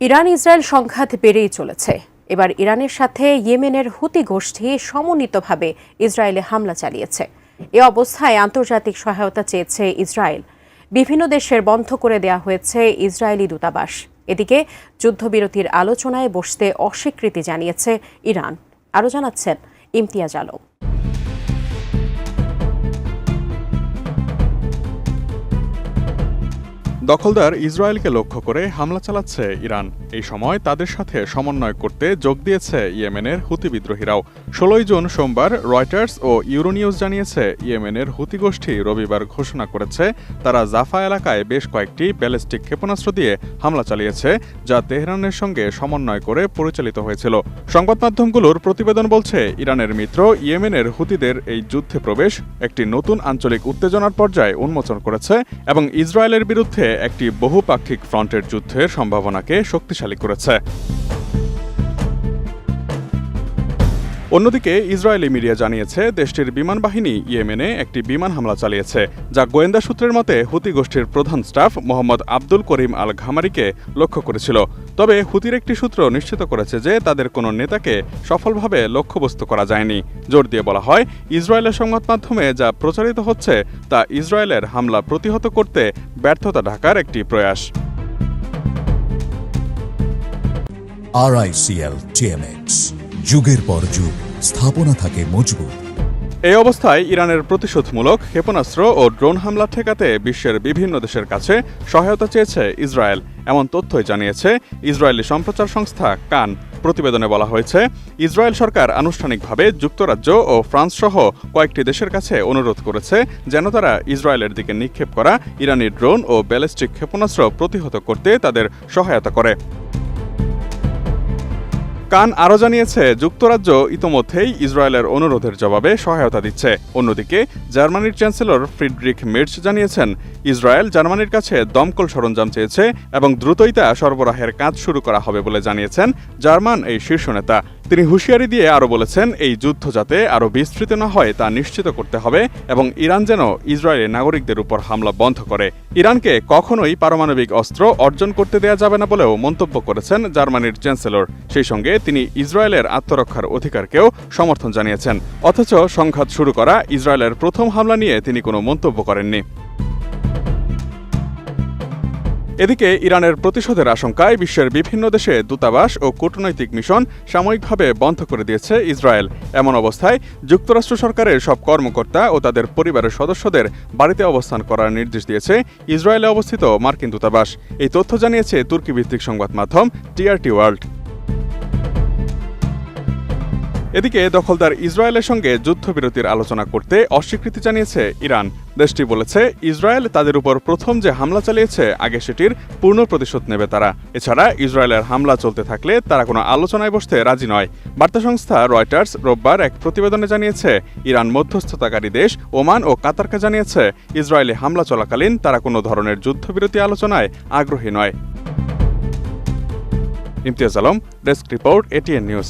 Iran Israel সংঘাত বেড়েই চলেছে। এবার ইরানের সাথে ইয়েমেনের হুতি গোষ্ঠী সমন্বিতভাবে ইসরায়েলে হামলা চালিয়েছে। এ অবস্থায় আন্তর্জাতিক সহায়তা চেয়েছে ইসরায়েল। বিভিন্ন দেশের বন্ধ করে দেয়া হয়েছে ইসরায়েলি দূতাবাস। এদিকে যুদ্ধবিরতির আলোচনায় বসতে অস্বীকৃতি জানিয়েছে ইরান। আরও জানাচ্ছেন ইমতিয়াজ আলম। দখলদার ইসরায়েলকে লক্ষ্য করে হামলা চালাচ্ছে ইরান। এই সময় তাদের সাথে সমন্বয় করতে যোগ দিয়েছে ইয়েমেনের হুতি বিদ্রোহীরাও। ষোলোই জুন সোমবার রয়টার্স ও ইউরোনিউজ জানিয়েছে, ইয়েমেনের হুতি গোষ্ঠী রবিবার ঘোষণা করেছে, তারা জাফা এলাকায় বেশ কয়েকটি ব্যালিস্টিক ক্ষেপণাস্ত্র দিয়ে হামলা চালিয়েছে, যা তেহরানের সঙ্গে সমন্বয় করে পরিচালিত হয়েছিল। সংবাদ মাধ্যমগুলোর প্রতিবেদন বলছে, ইরানের মিত্র ইয়েমেনের হুতিদের এই যুদ্ধে প্রবেশ একটি নতুন আঞ্চলিক উত্তেজনার পর্যায়ে উন্মোচন করেছে এবং ইসরায়েলের বিরুদ্ধে একটি বহুপাক্ষিক ফ্রন্টের যুদ্ধের সম্ভাবনাকে শক্তিশালী করেছে। অন্যদিকে ইসরায়েলি মিডিয়া জানিয়েছে, দেশটির বিমান বাহিনী ইয়েমেনে একটি বিমান হামলা চালিয়েছে, যা গোয়েন্দা সূত্রের মতে হুতি গোষ্ঠীর প্রধান staff Mohammad Abdul Karim al ঘামারিকে লক্ষ্য করেছিল। তবে হুতির একটি সূত্র নিশ্চিত করেছে যে তাদের কোনো নেতাকে সফলভাবে লক্ষ্যবস্তু করা যায়নি। জোর দিয়ে বলা হয়, ইসরায়েলের সংবাদ মাধ্যমে যা প্রচারিত হচ্ছে তা ইসরায়েলের হামলা প্রতিহত করতে ব্যর্থতা ঢাকার একটি প্রয়াস। আরআইসিএল টিএমএক্স যুগের পর যুগ। স্থাপনা থাকে মজবুত। এই অবস্থায় ইরানের প্রতিশোধমূলক ক্ষেপণাস্ত্র ও ড্রোন হামলা ঠেকাতে বিশ্বের বিভিন্ন দেশের কাছে সহায়তা চেয়েছে ইসরায়েল, এমন তথ্যই জানিয়েছে ইসরায়েলি সম্প্রচার সংস্থা কান। প্রতিবেদনে বলা হয়েছে, ইসরায়েল সরকার আনুষ্ঠানিকভাবে যুক্তরাজ্য ও ফ্রান্স সহ কয়েকটি দেশের কাছে অনুরোধ করেছে যেন তারা ইসরায়েলের দিকে নিক্ষেপ করা ইরানি ড্রোন ও ব্যালিস্টিক ক্ষেপণাস্ত্র প্রতিহত করতে তাদের সহায়তা করে। কান আরও জানিয়েছে, যুক্তরাজ্য ইতোমধ্যেই ইসরায়েলের অনুরোধের জবাবে সহায়তা দিচ্ছে। অন্যদিকে, জার্মানির চ্যান্সেলর ফ্রিডরিক মির্চ জানিয়েছেন, ইসরায়েল জার্মানির কাছে দমকল সরঞ্জাম চেয়েছে এবং দ্রুতই তা সরবরাহের কাজ শুরু করা হবে বলে জানিয়েছেন জার্মান এই শীর্ষ নেতা। তিনি হুঁশিয়ারি দিয়ে আরও বলেছেন, এই যুদ্ধ যাতে আরও বিস্তৃত না হয় তা নিশ্চিত করতে হবে এবং ইরান যেন ইসরায়েলের নাগরিকদের উপর হামলা বন্ধ করে। ইরানকে কখনোই পারমাণবিক অস্ত্র অর্জন করতে দেয়া যাবে না বলেও মন্তব্য করেছেন জার্মানির চ্যান্সেলর। সেই সঙ্গে তিনি ইসরায়েলের আত্মরক্ষার অধিকারকেও সমর্থন জানিয়েছেন। অথচ সংঘাত শুরু করা ইসরায়েলের প্রথম হামলা নিয়ে তিনি কোনো মন্তব্য করেননি। এদিকে ইরানের প্রতিশোধের আশঙ্কায় বিশ্বের বিভিন্ন দেশে দূতাবাস ও কূটনৈতিক মিশন সাময়িকভাবে বন্ধ করে দিয়েছে ইসরায়েল। এমন অবস্থায় যুক্তরাষ্ট্র সরকারের সব কর্মকর্তা ও তাদের পরিবারের সদস্যদের বাড়িতে অবস্থান করার নির্দেশ দিয়েছে ইসরায়েলে অবস্থিত মার্কিন দূতাবাস। এই তথ্য জানিয়েছে তুর্কি ভিত্তিক সংবাদ মাধ্যম টিআরটি ওয়ার্ল্ড। এদিকে দখলদার ইসরায়েলের সঙ্গে যুদ্ধবিরতির আলোচনা করতে অস্বীকৃতি জানিয়েছে ইরান। দেশটি বলেছে, ইসরায়েল তাদের উপর প্রথম যে হামলা চালিয়েছে, আগে সেটির পূর্ণ প্রতিশোধ নেবে তারা। এছাড়া ইসরায়েলের হামলা চলতে থাকলে তারা কোনো আলোচনায় বসতে রাজি নয়। বার্তা সংস্থা রয়টার্স রোববার এক প্রতিবেদনে জানিয়েছে, ইরান মধ্যস্থতাকারী দেশ ওমান ও কাতারকে জানিয়েছে, ইসরায়েলি হামলা চলাকালীন তারা কোনো ধরনের যুদ্ধবিরতি আলোচনায় আগ্রহী নয়। Imtiaz Alam, desk report, ATN news.